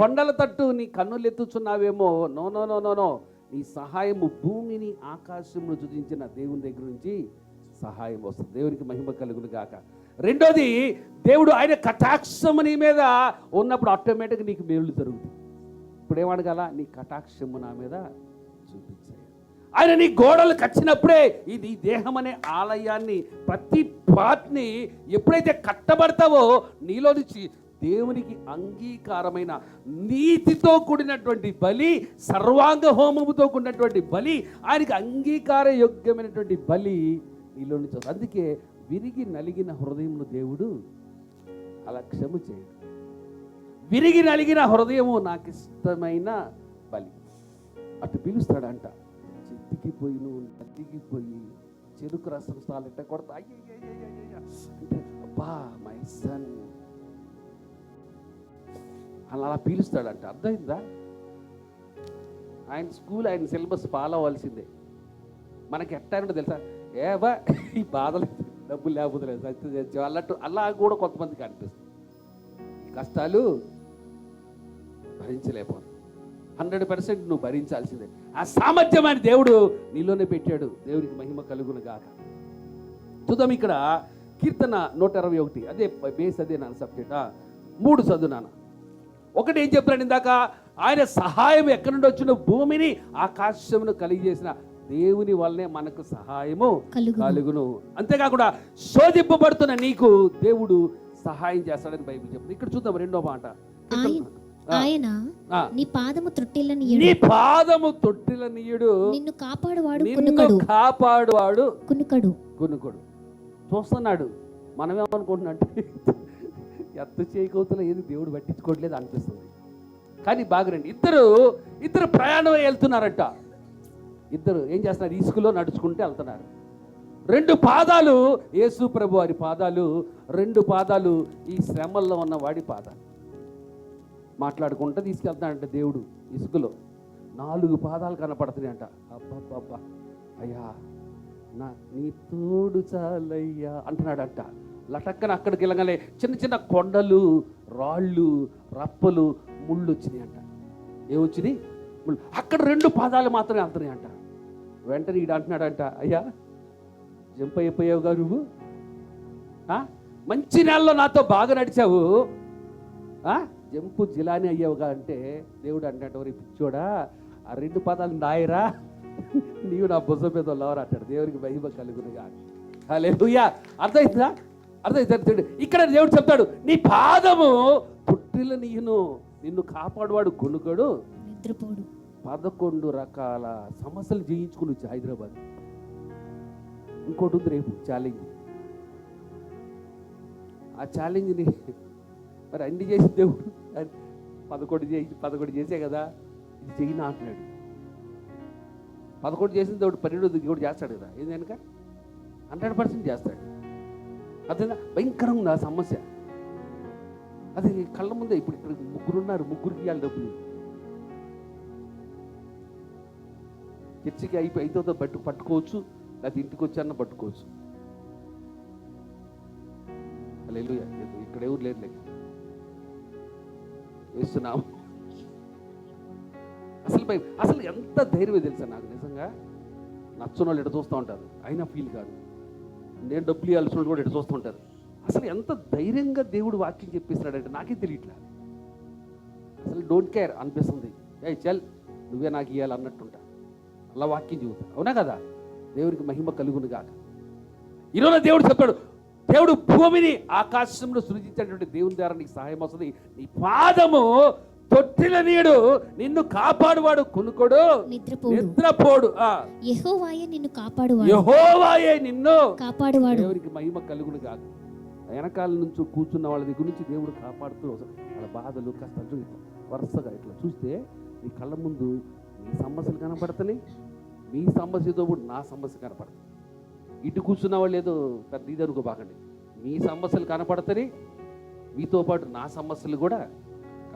కొండల తట్టు నీ కన్నులు ఎత్తుచున్నావేమో. No no no no no. నీ సహాయము భూమిని ఆకాశమును చూపించిన దేవుని దగ్గర నుంచి సహాయం వస్తుంది. దేవునికి మహిమ కలుగును గాక. రెండోది దేవుడు ఆయన కటాక్షము నీ మీద ఉన్నప్పుడు ఆటోమేటిక్గా నీకు మేలు జరుగుతుంది. ఇప్పుడు ఏమడగల నీ కటాక్షము నా మీద చూపించాయి ఆయన నీ గోడలు కచ్చినప్పుడే ఇది దేహం అనే ఆలయాన్ని ప్రతి పార్ట్ని ఎప్పుడైతే కట్టబడతావో నీలో నుంచి దేవునికి అంగీకారమైన నీతితో కూడినటువంటి బలి సర్వాంగ హోమముతో కూడినటువంటి బలి ఆయనకి అంగీకార యోగ్యమైనటువంటి బలి నీలో నుంచి అందుకే విరిగి నలిగిన హృదయమును దేవుడు అలక్ష్యము చేయడు. విరిగి నలిగిన హృదయము నాకు ఇష్టమైన బలి. అటు పిలుస్తాడంట చిత్తికిపోయి నువ్వు నదిగిపోయి చెరుకు రసం స్థాలు ఎట్ట కొడతా. అయ్యయ్యయ్యయ్యయ్య. అంటే అబ్బా మై సన్. అలా అలా పీలుస్తాడంట. అర్థమైందా? ఆయన స్కూల్ ఆయన సిలబస్ ఫాలో అవ్వాల్సిందే. మనకి ఎట్టారంటే తెలుసా? ఏవా ఈ బాధలు డబ్బులు లేకపోతే లేదు సత్యం అన్నట్టు అలా కూడా కొంతమందికి అనిపిస్తుంది. కష్టాలు భరించలేకపోను హండ్రెడ్ పర్సెంట్ నువ్వు భరించాల్సిందే. ఆ సామర్థ్యమైన దేవుడు నీలోనే పెట్టాడు. దేవునికి మహిమ కలుగును గాక. చూద్దాం ఇక్కడ కీర్తన నూట ఇరవై ఒకటి. అదే బేస్ అదే నాన్న సబ్జెక్ట్. మూడు చదువు నాన్న. ఒకటి ఏం చెప్తున్నాడు ఇందాక? ఆయన సహాయం ఎక్కడి నుండి వచ్చిన భూమిని ఆకాశమును కలిగజేసిన దేవుని వల్లనే మనకు సహాయము కలుగును. అంతేకాకుండా శోధింపబడుతున్న నీకు దేవుడు సహాయం చేస్తాడని బైబిల్ చెప్తుంది. ఇక్కడ చూద్దాం రెండో మాట. ఆయన. నీ పాదము త్రొట్టిల్లని నీ పాదము తొట్టిల నీయుడు. నిన్ను కాపాడువాడు నిన్ను కునుకడు. కాపాడువాడు కునుకడు. కొనుక్కోడు చూస్తున్నాడు. మనమేమనుకుంటున్నా అంటే ఎత్త చేయకోతలో ఏది దేవుడు పట్టించుకోవట్లేదు అనిపిస్తుంది. కానీ బాగురండి ఇద్దరు ఇద్దరు ప్రయాణం వెళ్తున్నారట. ఇద్దరు ఏం చేస్తున్నారు? ఇసుకలో నడుచుకుంటూ వెళ్తున్నారు. రెండు పాదాలు యేసు ప్రభు వారి పాదాలు రెండు పాదాలు ఈ శ్రమల్లో ఉన్న వాడి పాదాలు. మాట్లాడుకుంటూ తీసుకెళ్తున్నాడంట దేవుడు ఇసుకలో నాలుగు పాదాలు కనపడుతున్నాయంట. అంట అబ్బబ్బబ్బా. అయ్యా నా నీ తోడు చాలయ్యా అంటున్నాడంట. లటక్కన అక్కడికి వెళ్ళగానే చిన్న చిన్న కొండలు రాళ్ళు రప్పలు ముళ్ళు వచ్చినాయి అంట. ఏమొచ్చినాయి? ముళ్ళు. అక్కడ రెండు పాదాలు మాత్రమే వెళ్తున్నాయి అంట. వెంటనే ఈడు అంటున్నాడంట అయ్యా జంప్ అయిపోయావుగా నువ్వు? ఆ? మంచి నెలలో నాతో బాగా నడిచావు. ఆ? జంపు జిలాని అయ్యావుగా అంటే దేవుడు అంటాడు "ఒరేయ్ పిచ్చోడా ఆ రెండు పదాలు నాయరా? నీవు నా భుజం మీద లవర్ అంటాడు దేవునికి మహిమ కలుగునుగా. హల్లెలూయా. అర్థమైందా? అర్థమైంది? ఇక్కడ దేవుడు చెప్తాడు నీ పాదము పుట్టిల నీయును నిన్ను కాపాడువాడు కొనుగోడు నిద్రపోడు. పదకొండు రకాల సమస్యలు జయించుకుని వచ్చి హైదరాబాద్. ఇంకోటి ఉంది రేపు ఛాలెంజ్ ఆ ఛాలెంజ్ని మరి అన్ని చేసి దేవుడు. పదకొండు చేసి పదకొండు చేసే కదా ఇది చెయ్యి అంటున్నాడు. పదకొండు చేసిన దేవుడు పన్నెండు కూడా చేస్తాడు కదా ఏంది కనుక హండ్రెడ్ పర్సెంట్ చేస్తాడు. అదే భయంకరంగా ఉంది ఆ సమస్య. అది కళ్ళ ముందే ఇప్పుడు ఇక్కడ ముగ్గురు ఉన్నారు ముగ్గురికి ఇవ్వాలి డబ్బులు. చర్చికి అయిపోయి అయితో పట్టు పట్టుకోవచ్చు లేకపోతే ఇంటికి వచ్చాన్న పట్టుకోవచ్చు. హల్లెలూయా. లేదు ఇక్కడ ఎవరు లేరు లేక వేస్తున్నాము అసలు భయం. అసలు ఎంత ధైర్యం తెలుసా నాకు నిజంగా? నచ్చిన వాళ్ళు ఇటు చూస్తూ ఉంటారు? అయినా ఫీల్ కాదు. నేను డబ్బులు ఇవ్వాల్సిన వాళ్ళు కూడా ఇటు చూస్తుంటారు. అసలు ఎంత ధైర్యంగా దేవుడు వాక్యం చెప్పేస్తున్నాడంటే నాకే తెలియట్లే. అసలు డోంట్ కేర్ అనిపిస్తుంది. ఏ చల్ నువ్వే నాకు ఇవ్వాలి అన్నట్టుంటా. అలా వాక్యం చెబుతా. అవునా కదా? దేవుడికి మహిమ కలుగును గాక. ఈరోజు దేవుడు చెప్పాడు దేవుడు భూమిని ఆకాశంలో సృజించేటువంటి దేవుని ద్వారా నీకు సహాయం వస్తుంది. నీ పాదము తొట్టిల నీడు నిన్ను కాపాడువాడు కొనుకోడు. నిద్రపోడు. యెహోవాయే నిన్ను కాపాడువాడు. యెహోవాయే నిన్ను కాపాడువాడు. దేవునికి మహిమ కలుగును కాదు వెనకాల నుంచి కూర్చున్న వాళ్ళ దగ్గర నుంచి దేవుడు కాపాడుతూ. వాళ్ళ బాధలు కష్టాలు వరుసగా ఇట్లా చూస్తే నీ కళ్ళ ముందు నీ సమస్యలు కనపడతాయి మీ సమస్యతో కూడా నా సమస్య కనపడుతుంది ఇటు కూర్చున్న వాళ్ళు ఏదో పెద్ద ఇది అనుకోబాకండి మీ సమస్యలు కనపడతాయి మీతో పాటు నా సమస్యలు కూడా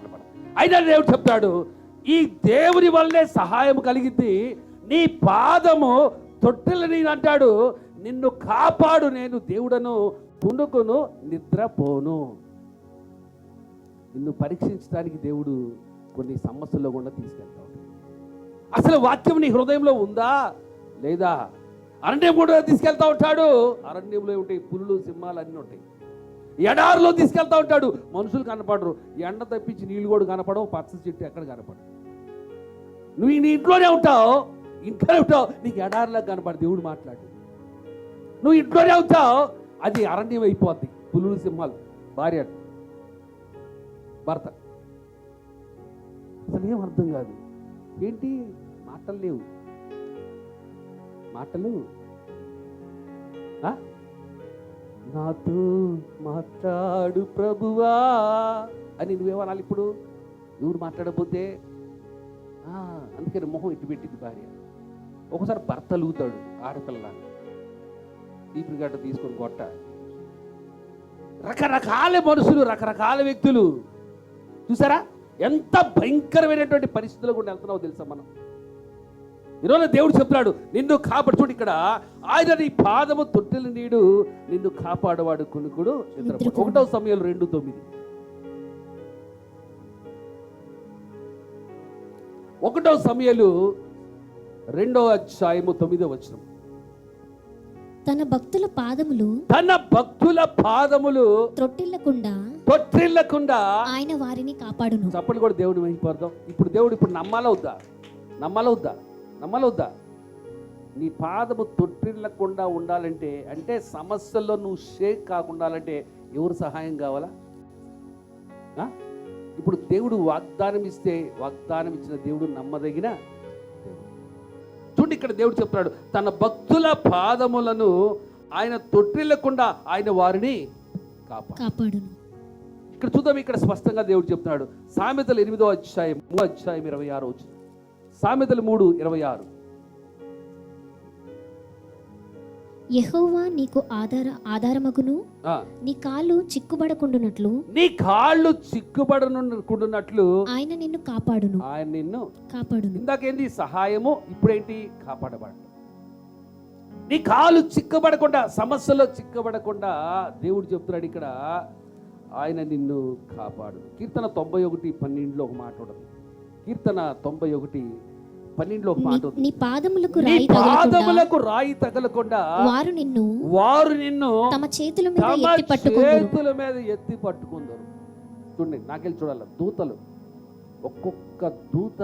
కనపడతాయి అయినా దేవుడు చెప్తాడు ఈ దేవుని వల్లే సహాయం కలిగింది నీ పాదము తొట్టెలని అంటాడు. నిన్ను కాపాడు నేను దేవుడను పుణుకును నిద్రపోను. నిన్ను పరీక్షించడానికి దేవుడు కొన్ని సమస్యల్లో కూడా తీసుకెళ్తా ఉంటాడు. అసలు వాక్యం నీ హృదయంలో ఉందా? లేదా? అరణ్యం కూడా తీసుకెళ్తా ఉంటాడు. అరణ్యంలో ఉంటాయి పులులు సింహాలు అన్నీ ఉంటాయి. ఎడారిలో తీసుకెళ్తా ఉంటాడు. మనుషులు కనపడరు. ఎండ తప్పించి నీళ్ళు కూడా కనపడవు పచ్చ చెట్టు ఎక్కడ కనపడదు. నువ్వు నీ ఇంట్లోనే ఉంటావు ఇంట్లోనే ఉంటావు నీకు ఎడారిలో కనపడదు. దేవుడు మాట్లాడు నువ్వు ఇంట్లోనే ఉంటావు అది అరణ్యం అయిపోద్ది పులులు సింహాలు భార్య భర్త. అసలు ఏం అర్థం కాదు. ఏంటి? మాటలు లేవు. మాటలు? ఆ? నాతో మాట్లాడు ప్రభువా అని నువ్వేమనాలి ఇప్పుడు? ఎవరు మాట్లాడకపోతే? అందుకని మొహం ఇటు పెట్టింది భార్య. ఒకసారి భర్త లూతాడు ఆడపిల్ల తీపి గడ్డ తీసుకొని కొట్ట. రకరకాల మనుషులు రకరకాల వ్యక్తులు. చూసారా? ఎంత భయంకరమైనటువంటి పరిస్థితుల్లో కూడా వెళ్తున్నావో తెలుసా మనం? ఈరోజు దేవుడు చెప్తున్నాడు నిన్ను కాపాడు. చూడు ఇక్కడ ఆయన నీ పాదము తొట్టెలు నీడు నిన్ను కాపాడవాడు కొనుకుడు నిద్రపోడు. ఒకటో సమయంలో రెండు తొమ్మిది. ఒకటో సమయాలు రెండో అధ్యాయము తొమ్మిదో వచనం. తన భక్తుల పాదములు తన భక్తుల పాదములు త్రొట్టిల్లకుండా తొట్టిల్లకుండా ఆయన వారిని కాపాడును. చప్పటి కూడా దేవుడు మహిపడదాం ఇప్పుడు దేవుడు ఇప్పుడు నమ్మాలా వద్దా? నమ్మాలా వద్దా? నమ్మాలా వద్దా నీ పాదము తొట్టిల్లకుండా ఉండాలంటే అంటే సమస్యల్లో నువ్వు షేక్ కాకుండా ఎవరు సహాయం కావాలా? ఇప్పుడు దేవుడు వాగ్దానం ఇస్తే వాగ్దానం ఇచ్చిన దేవుడు నమ్మదగిన దేవుడు. చూడండి ఇక్కడ దేవుడు చెప్తున్నాడు తన భక్తుల పాదములను ఆయన తొట్టిల్లకుండా ఆయన వారిని కాపాడు ఇక్కడ చూద్దాం ఇక్కడ స్పష్టంగా దేవుడు చెప్తున్నాడు సామెతలు ఎనిమిదో అధ్యాయం మూడో అధ్యాయం ఇరవై ఆరు వచ్చింది సామెతలు మూడు ఇరవై ఆరు. యెహోవా నీకు ఆధార ఆధారమగును. నీ కాళ్ళు చిక్కుబడకుండునట్లు. నీ కాళ్ళు చిక్కుబడనుకుంటున్నట్లు ఆయన నిన్ను కాపాడును. ఆయన నిన్ను కాపాడును. ఇందాకేంది? సహాయము ఇప్పుడేంటి? కాపాడబడ నీ కాలు చిక్కబడకుండా సమస్యలో చిక్కబడకుండా దేవుడు చెప్తున్నాడు ఇక్కడ ఆయన నిన్ను కాపాడు కీర్తన తొంభై ఒకటి పన్నెండులో ఒక మాట కీర్తన తొంభై ఒకటి పన్నెండులో మాట నీ- పాదములకు రాయి పాదములకు రాయి తగలకుండా వారు నిన్ను వారు నిన్ను తమ చేతుల మీద ఎత్తి పట్టుకుందరు. చేతుల మీద ఎత్తి పట్టుకుందరు. చూడండి నాకెళ్ళి చూడాలి. దూతలు. ఒక్కొక్క దూత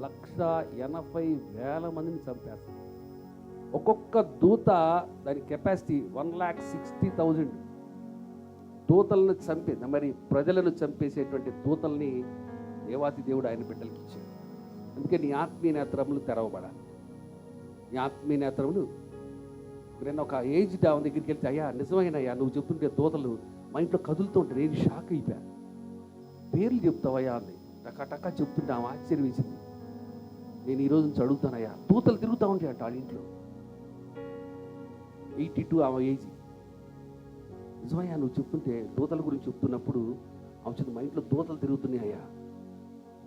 లక్ష ఎనభై వేల మందిని చంపేస్తారు ఒక్కొక్క దూత దాని capacity one lakh sixty thousand దూతలను చంపే మరి ప్రజలను చంపేసేటువంటి దూతల్ని దేవాతి దేవుడు ఆయన బిడ్డలకి ఇచ్చాడు. అందుకే నీ ఆత్మీయ నేత్రములు తెరవబడాలి. నీ ఆత్మీయ నేత్రములు నేను ఒక ఏజ్ డావన్ దగ్గరికి వెళ్తే అయ్యా నిజమైన అయ్యా నువ్వు చెప్తుంటే దోతలు మా ఇంట్లో కదులుతూ ఉంటారు నేను షాక్ అయిపోయాను పేర్లు చెప్తావయ్యా అని టకా చెప్తుంటే ఆమె ఆశ్చర్యం వేసింది. నేను ఈ రోజు నుంచి అడుగుతానయ్యా దూతలు తిరుగుతూ ఉంటాయి వాళ్ళ ఇంట్లో. ఎయిటీ టూ ఆమె ఏజ్. నిజమయ్యా నువ్వు చెప్తుంటే దూతల గురించి చెప్తున్నప్పుడు ఆమె మా ఇంట్లో దూతలు తిరుగుతున్నాయి అయ్యా.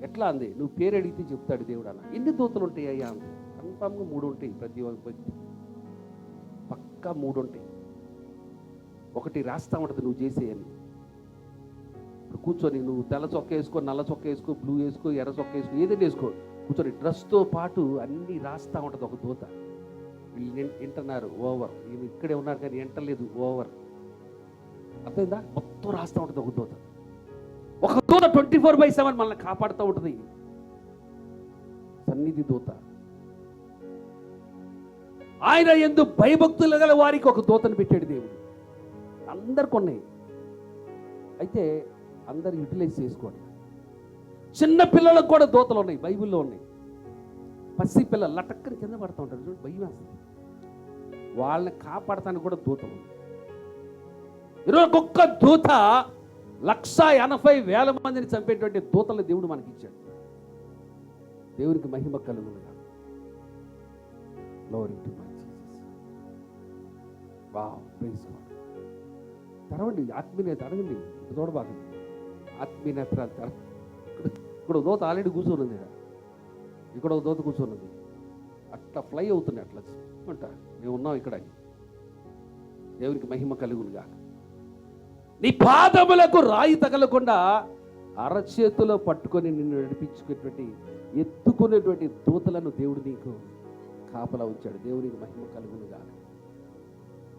ఎట్లా అంది? నువ్వు పేరు అడిగితే చెప్తాడు దేవుడు అన్న. ఎన్ని దూతలు ఉంటాయి అయ్యా? అంది కన్ఫామ్గా మూడు ఉంటాయి ప్రతి వ్యక్తి పక్కా మూడు ఉంటాయి. ఒకటి రాస్తా ఉంటుంది నువ్వు చేసేయని. ఇప్పుడు కూర్చొని నువ్వు తెల్ల చొక్క వేసుకో నల్ల చొక్క వేసుకో బ్లూ వేసుకో ఎర్ర చొక్క వేసుకో ఏదైనా వేసుకో. కూర్చొని డ్రెస్తో పాటు అన్నీ రాస్తా ఉంటుంది ఒక దూత. వీళ్ళు వింటున్నారు? ఓవర్. ఈయన ఇక్కడే ఉన్నారు కానీ వింటలేదు ఓవర్. అర్థమైందా? మొత్తం రాస్తా ఉంటుంది ఒక దూత. ఒక దూత ట్వంటీ ఫోర్ బై సెవెన్ మనల్ని కాపాడుతూ ఉంటుంది. సన్నిధి దూత. ఆయన ఎందు భయభక్తులు గల వారికి ఒక దూతను పెట్టాడు దేవుడు. అందరికి ఉన్నాయి అయితే అందరు యూటిలైజ్ చేసుకోండి. చిన్న పిల్లలకు కూడా దూతలు ఉన్నాయి బైబిల్లో ఉన్నాయి. పసి పిల్లలు లటక్కని కింద పడుతూ ఉంటారు చూడండి భయం వేస్తుంది. వాళ్ళని కాపాడతానికి కూడా దూతలు ఉన్నాయి. ఈరోజు ఒక్క దూత లక్ష ఎనభై వేల మందిని చంపేటువంటి దూతలను దేవుడు మనకి ఇచ్చాడు దేవునికి మహిమ కలుగులుగా Glory to my Jesus. Wow praise God తెరవండి ఆత్మీయత అడగండి ఇప్పుడు చూడబాకండి. ఆత్మీయనేత్రాలు తెర ఇక్కడ దోత ఆల్రెడీ కూర్చొని ఉంది ఇక్కడ ఒక దోత కూర్చొని ఉంది అట్లా ఫ్లై అవుతుంది అట్లా అంట మేము ఉన్నాం ఇక్కడ. దేవునికి మహిమ కలుగునుగా నీ పాదములకు రాయి తగలకుండా అరచేతిలో పట్టుకొని నిన్ను నడిపించుకునేటువంటి ఎత్తుకునేటువంటి దూతలను దేవుడు నీకు కాపలా ఉంచాడు. దేవునికి మహిమ కలుగును కాదు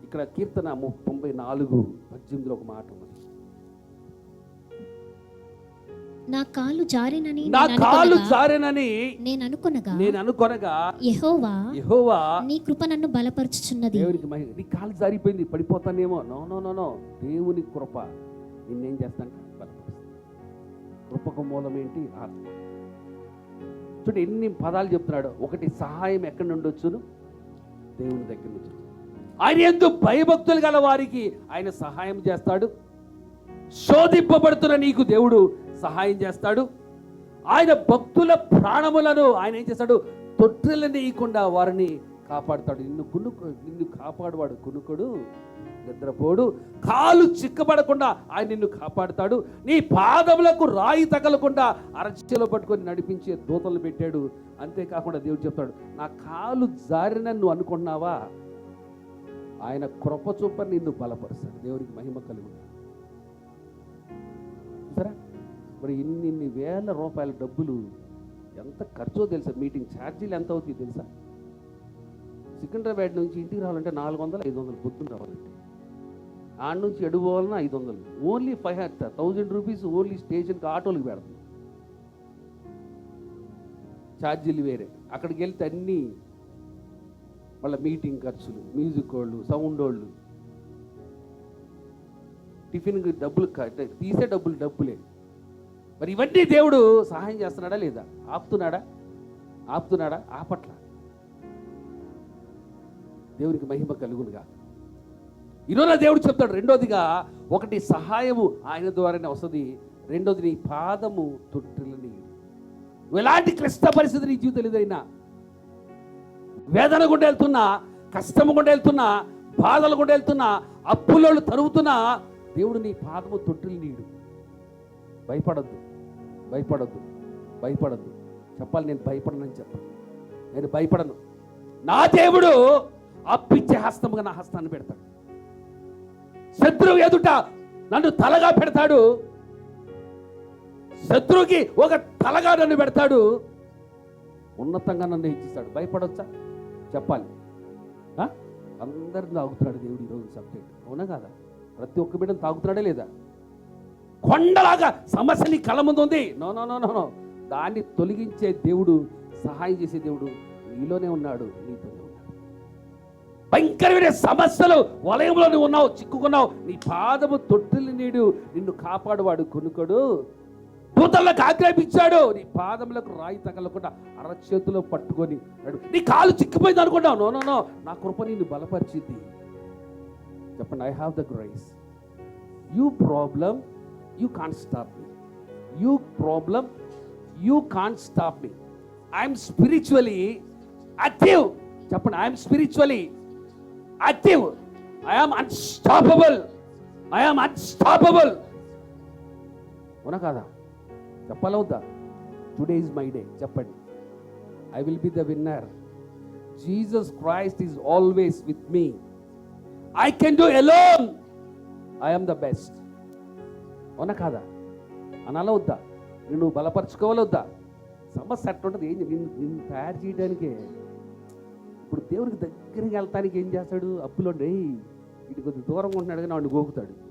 ఇక్కడ కీర్తన ము- తొంభై నాలుగు పద్దెనిమిదిలో ఒక మాట ఉంది. నా కాలు జారినని నా నేను కాలు జారెనని నేను అనుకొనగా నేను అనుకొనగా యెహోవా యెహోవా నీ కృప నన్ను బలపరుచుచున్నది. దేవునికి మహిమ. నీ కాలు జారిపోయింది పడిపోతానేమో. No no no no. దేవుని కృప. నిన్నేం బలపరుస్తుంది కృపకు మూలం ఏంటి? ఆత్మ చూడు ఎన్ని పదాలు చెప్తున్నాడు. ఒకటి సహాయం ఎక్కడి నుండి వచ్చును? దేవుని దగ్గర నుంచి ఆయన ఎందు భయభక్తులు గల వారికి ఆయన సహాయం చేస్తాడు. శోధింపబడుతున్న నీకు దేవుడు సహాయం చేస్తాడు. ఆయన భక్తుల ప్రాణములను ఆయన ఏం చేస్తాడు? తొట్టిల్లనీయకుండా వారిని కాపాడుతాడు. నిన్ను కునుకు నిన్ను కాపాడువాడు కునుకుడు నిద్రపోడు. కాలు చిక్కబడకుండా ఆయన నిన్ను కాపాడుతాడు. నీ పాదములకు రాయి తగలకుండా అరచేలో పట్టుకొని నడిపించే దూతలు పెట్టాడు. అంతేకాకుండా దేవుడు చెప్తాడు నా కాలు జారిన నువ్వు అనుకున్నావా ఆయన కృప చూపని నిన్ను బలపరుస్తాడు. దేవుడికి మహిమ కలుగుతాడు మరి ఇన్ని ఇన్ని వేల రూపాయల డబ్బులు ఎంత ఖర్చో తెలుసా? మీటింగ్ ఛార్జీలు ఎంత అవుతాయి తెలుసా? సికింద్రాబాద్ నుంచి ఇంటికి రావాలంటే నాలుగు వందలు ఐదు వందలు పొద్దున్న రావాలంటే. ఆడ నుంచి ఎడు పోవాలన్నా ఐదు వందలు only five hundred thousand rupees only స్టేషన్కి ఆటోలకు పెడతాం. ఛార్జీలు వేరే. అక్కడికి వెళ్తే అన్నీ మళ్ళీ మీటింగ్ ఖర్చులు మ్యూజిక్ వాళ్ళు సౌండ్ వాళ్ళు. టిఫిన్కి డబ్బులు తీసే డబ్బులు డబ్బులే. మరి ఇవన్నీ దేవుడు సహాయం చేస్తున్నాడా లేదా? ఆపుతున్నాడా? ఆపుతున్నాడా? ఆపట్ల? దేవునికి మహిమ కలుగునుగా ఈరోజు దేవుడు చెప్తాడు రెండోదిగా ఒకటి సహాయము ఆయన ద్వారానే వస్తుంది రెండోది నీ పాదము తొట్టిలని ఎలాంటి క్లిష్ట పరిస్థితి నీ జీవితం ఎదురైనా వేదన గుండా వెళ్తున్నా కష్టము గుండా వెళ్తున్నా బాధలు గుండా వెళ్తున్నా అప్పులోళ్ళు తరుగుతున్నా దేవుడు నీ పాదము తొట్టిలు నీడు భయపడద్దు. భయపడద్దు. భయపడద్దు. చెప్పాలి నేను భయపడనని చెప్పాలి. నేను భయపడను. నా దేవుడు అప్పిచ్చే హస్తముగా నా హస్తాన్ని పెడతాడు. శత్రువు ఎదుట నన్ను తలగా పెడతాడు. శత్రువుకి ఒక తలగా నన్ను పెడతాడు. ఉన్నతంగా నన్ను హెచ్చిస్తాడు. భయపడొచ్చా? చెప్పాలి. అందరిని తాగుతున్నాడు దేవుడు ఈరోజు సబ్జెక్ట్. అవునా కాదా? ప్రతి ఒక్క బిడ్డను తాగుతున్నాడే లేదా? కొండలాగా సమస్య నీ కళ్ళ ముందు ఉంది నో నో నో నో. దాన్ని తొలగించే దేవుడు సహాయం చేసే దేవుడు నీలోనే ఉన్నాడు నీతోనే ఉన్నాడు. భయంకరమైన సమస్యలు వలయంలో నువ్వు ఉన్నావు చిక్కుకున్నావు. నీ పాదము తొట్టిల్ని నీడు నిన్ను కాపాడువాడు కొనుకడు. దూతలకు ఆజ్ఞాపించాడు నీ పాదములకు రాయి తగలకుండా అరచేతిలో పట్టుకొని నీ కాలు చిక్కిపోయింది అనుకున్నావు నో నో నో. నా కృప నిన్ను బలపరిచింది. చెప్పండి I have the grace you problem you can stop me you problem you can stop me I'm spiritually active చెప్పండి I'm spiritually active I am unstoppable I am unstoppable అవునా కాదా? చెప్పాలా today is my day చెప్పండి. I will be the winner Jesus Christ is always with me I can do alone I'm the best అవునా కాదా? అనాలో వద్దా? నిన్ను బలపరచుకోవాలా వద్దా? సమస్య అట్టుంటుంది ఏం నిన్ను నిన్ను తయారు చేయడానికే. ఇప్పుడు దేవుడికి దగ్గరికి వెళ్తానికి ఏం చేస్తాడు? అప్పులో ఇటు కొద్ది దూరంగా ఉంటున్నాడు కానీ వాడిని గోకుతాడు.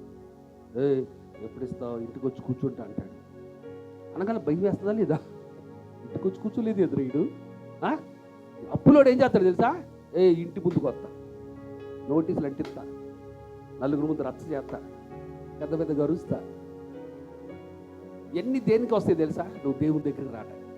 ఏ ఎప్పుడు ఇస్తావు ఇంటికి వచ్చి కూర్చుంటా అంటాడు. అనగానే భయం వేస్తుందా లేదా? ఇంటికి వచ్చి కూర్చోలేదు ఎదురుడు అప్పులోడు ఏం చేస్తాడు తెలుసా? ఏ ఇంటి ముందుకు వస్తా. నోటీసులు అంటిస్తా. నలుగురు ముందు రచ్చ చేస్తా. పెద్ద పెద్ద గరుస్తా ఎన్ని దేనికి వస్తాయి తెలుసా? నువ్వు దేవుని దగ్గరికి రావడానికి